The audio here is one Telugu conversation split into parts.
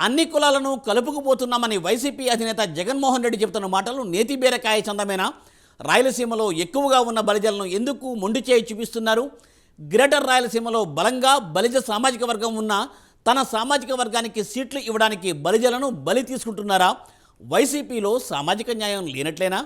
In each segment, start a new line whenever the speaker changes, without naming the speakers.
అన్ని కులాలను కలుపుకుపోతున్నామని వైసీపీ అధినేత జగన్మోహన్ రెడ్డి చెబుతున్న మాటలు నేతిబీరకాయ చందమేనా? రాయలసీమలో ఎక్కువగా ఉన్న బలిజలను ఎందుకు మొండి చేయి చూపిస్తున్నారు? గ్రేటర్ రాయలసీమలో బలంగా బలిజ సామాజిక వర్గం ఉన్న తన సామాజిక వర్గానికి సీట్లు ఇవ్వడానికి బలిజలను బలి తీసుకుంటున్నారా? వైసీపీలో సామాజిక న్యాయం లేనట్లేనా?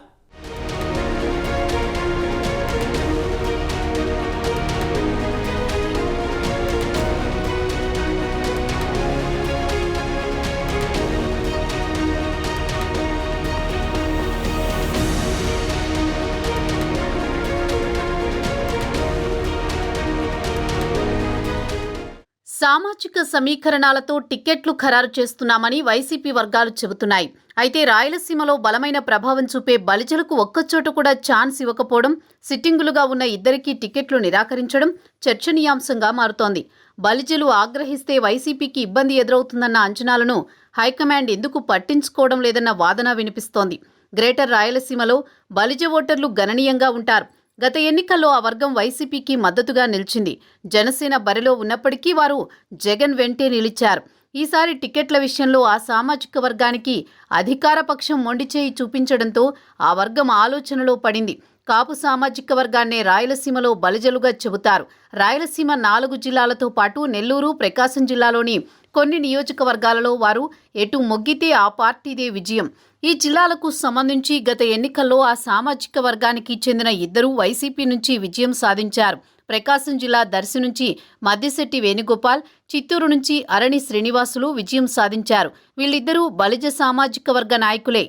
సామాజిక సమీకరణాలతో టిక్కెట్లు ఖరారు చేస్తున్నామని వైసీపీ వర్గాలు చెబుతున్నాయి. అయితే రాయలసీమలో బలమైన ప్రభావం చూపే బలిజలకు ఒక్కచోట కూడా ఛాన్స్ ఇవ్వకపోవడం సిట్టింగులుగా ఉన్న ఇద్దరికీ టిక్కెట్లు నిరాకరించడం చర్చనీయాంశంగా మారుతోంది. బలిజలు ఆగ్రహిస్తే వైసీపీకి ఇబ్బంది ఎదురవుతుందన్న అంచనాలను హైకమాండ్ ఎందుకు పట్టించుకోవడం లేదన్న వాదన వినిపిస్తోంది. గ్రేటర్ రాయలసీమలో బలిజ ఓటర్లు గణనీయంగా ఉంటారు. గత ఎన్నికల్లో ఆ వర్గం వైసీపీకి మద్దతుగా నిలిచింది. జనసేన బరిలో ఉన్నప్పటికీ వారు జగన్ వెంటే నిలిచారు. ఈసారి టికెట్ల విషయంలో ఆ సామాజిక వర్గానికి అధికార పక్షం మొండిచేయి చూపించడంతో ఆ వర్గం ఆలోచనలో పడింది. కాపు సామాజిక వర్గాన్నే రాయలసీమలో బలిజలుగా చెబుతారు. రాయలసీమ నాలుగు జిల్లాలతో పాటు నెల్లూరు ప్రకాశం జిల్లాలోని కొన్ని నియోజకవర్గాలలో వారు ఎటు మొగ్గితే ఆ పార్టీదే విజయం. ఈ జిల్లాలకు సంబంధించి గత ఎన్నికల్లో ఆ సామాజిక వర్గానికి చెందిన ఇద్దరూ వైసీపీ నుంచి విజయం సాధించారు. ప్రకాశం జిల్లా దర్శి నుంచి మద్దిశెట్టి వేణుగోపాల్ చిత్తూరు నుంచి అరణి శ్రీనివాసులు విజయం సాధించారు. వీళ్ళిద్దరూ బలిజ సామాజిక వర్గ నాయకులే.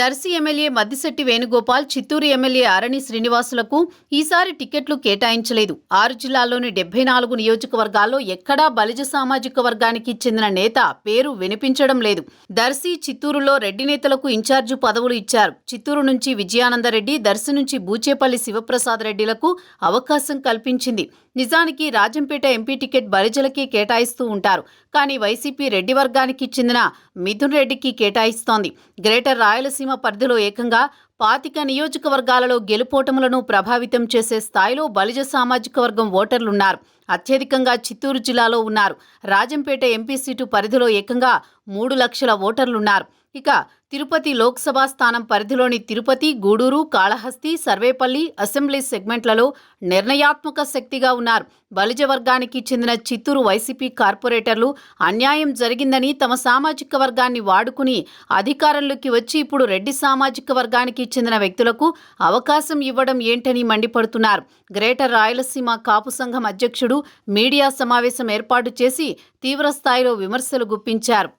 దర్శి ఎమ్మెల్యే మద్దిశెట్టి వేణుగోపాల్ చిత్తూరు ఎమ్మెల్యే అరణి శ్రీనివాసులకు ఈసారి టికెట్లు కేటాయించలేదు. ఆరు జిల్లాల్లోని డెబ్బై నాలుగు నియోజకవర్గాల్లో ఎక్కడా బలిజ సామాజిక వర్గానికి చెందిన నేత పేరు వినిపించడం లేదు. దర్శి చిత్తూరులో రెడ్డి నేతలకు ఇన్ఛార్జి పదవులు ఇచ్చారు. చిత్తూరు నుంచి విజయానందరెడ్డి దర్శి నుంచి బూచేపల్లి శివప్రసాద్ రెడ్డిలకు అవకాశం కల్పించింది. నిజానికి రాజంపేట ఎంపీ టికెట్ బరిజలకి కేటాయిస్తూ ఉంటారు. కానీ వైసీపీ రెడ్డి వర్గానికి చెందిన మిథున్ రెడ్డికి కేటాయిస్తోంది. గ్రేటర్ రాయలసీమ పరిధిలో ఏకంగా పాతిక నియోజకవర్గాలలో గెలుపోటములను ప్రభావితం చేసే స్థాయిలో బలిజ సామాజిక వర్గం ఓటర్లున్నారు. అత్యధికంగా చిత్తూరు జిల్లాలో ఉన్నారు. రాజంపేట ఎంపీ సీటు పరిధిలో ఏకంగా మూడు లక్షల ఓటర్లున్నారు. ఇక తిరుపతి లోక్సభ స్థానం పరిధిలోని తిరుపతి గూడూరు కాళహస్తి సర్వేపల్లి అసెంబ్లీ సెగ్మెంట్లలో నిర్ణయాత్మక శక్తిగా ఉన్నారు. బలిజ వర్గానికి చెందిన చిత్తూరు వైసీపీ కార్పొరేటర్లు అన్యాయం జరిగిందని తమ సామాజిక వర్గాన్ని వాడుకుని అధికారంలోకి వచ్చి ఇప్పుడు రెడ్డి సామాజిక వర్గానికి చెందిన వ్యక్తులకు అవకాశం ఇవ్వడం ఏంటని మండిపడుతున్నారు. గ్రేటర్ రాయలసీమ కాపు సంఘం అధ్యక్షుడు మీడియా సమావేశం ఏర్పాటు చేసి తీవ్రస్థాయిలో విమర్శలు గుప్పించారు.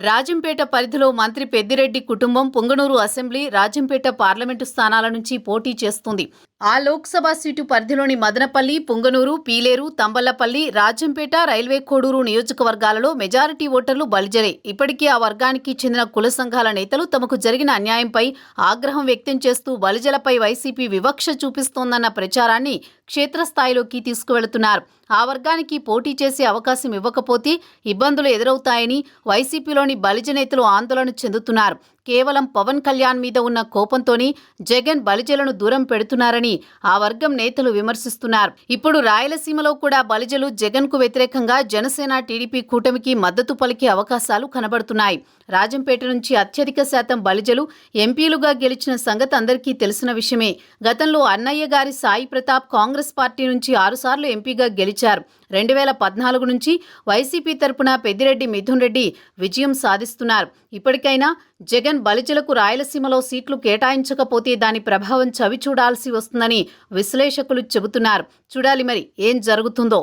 రాజంపేట పరిధిలో మంత్రి పెద్దిరెడ్డి కుటుంబం పొంగనూరు అసెంబ్లీ రాజంపేట పార్లమెంటు స్థానాల నుంచి పోటీ చేస్తుంది. ఆ లోక్సభ సీటు పరిధిలోని మదనపల్లి పొంగనూరు పీలేరు తంబళ్ళపల్లి రాజంపేట రైల్వే కోడూరు నియోజకవర్గాలలో మెజారిటీ ఓటర్లు బలిజలే. ఇప్పటికీ ఆ వర్గానికి చెందిన కుల సంఘాల నేతలు తమకు జరిగిన అన్యాయంపై ఆగ్రహం వ్యక్తం చేస్తూ బలిజలపై వైసీపీ వివక్ష చూపిస్తోందన్న ప్రచారాన్ని క్షేత్రస్థాయిలోకి తీసుకువెళుతున్నారు. ఆ వర్గానికి పోటీ చేసే అవకాశం ఇవ్వకపోతే ఇబ్బందులు ఎదురవుతాయని వైసీపీలోని బలిజ నేతలు ఆందోళన చెందుతున్నారు. కేవలం పవన్ కళ్యాణ్ మీద ఉన్న కోపంతోని జగన్ బలిజలను దూరం పెడుతున్నారని ఆ వర్గం నేతలు విమర్శిస్తున్నారు. ఇప్పుడు రాయలసీమలో కూడా బలిజలు జగన్కు వ్యతిరేకంగా జనసేన టీడీపీ కూటమికి మద్దతు పలికే అవకాశాలు కనబడుతున్నాయి. రాజంపేట నుంచి అత్యధిక శాతం బలిజలు ఎంపీలుగా గెలిచిన సంగతి అందరికీ తెలిసిన విషయమే. గతంలో అన్నయ్య గారి సాయి ప్రతాప్ కాంగ్రెస్ పార్టీ నుంచి ఆరుసార్లు ఎంపీగా గెలిచారు. రెండు వేల పద్నాలుగు నుంచి వైసీపీ తరపున పెద్దిరెడ్డి మిథున్ రెడ్డి విజయం సాధిస్తున్నారు. ఇప్పటికైనా జగన్ బలిజలకు రాయలసీమలో సీట్లు కేటాయించకపోతే దాని ప్రభావం చవి చూడాల్సి వస్తుందని విశ్లేషకులు చెబుతున్నారు. చూడాలి మరి ఏం జరుగుతుందో.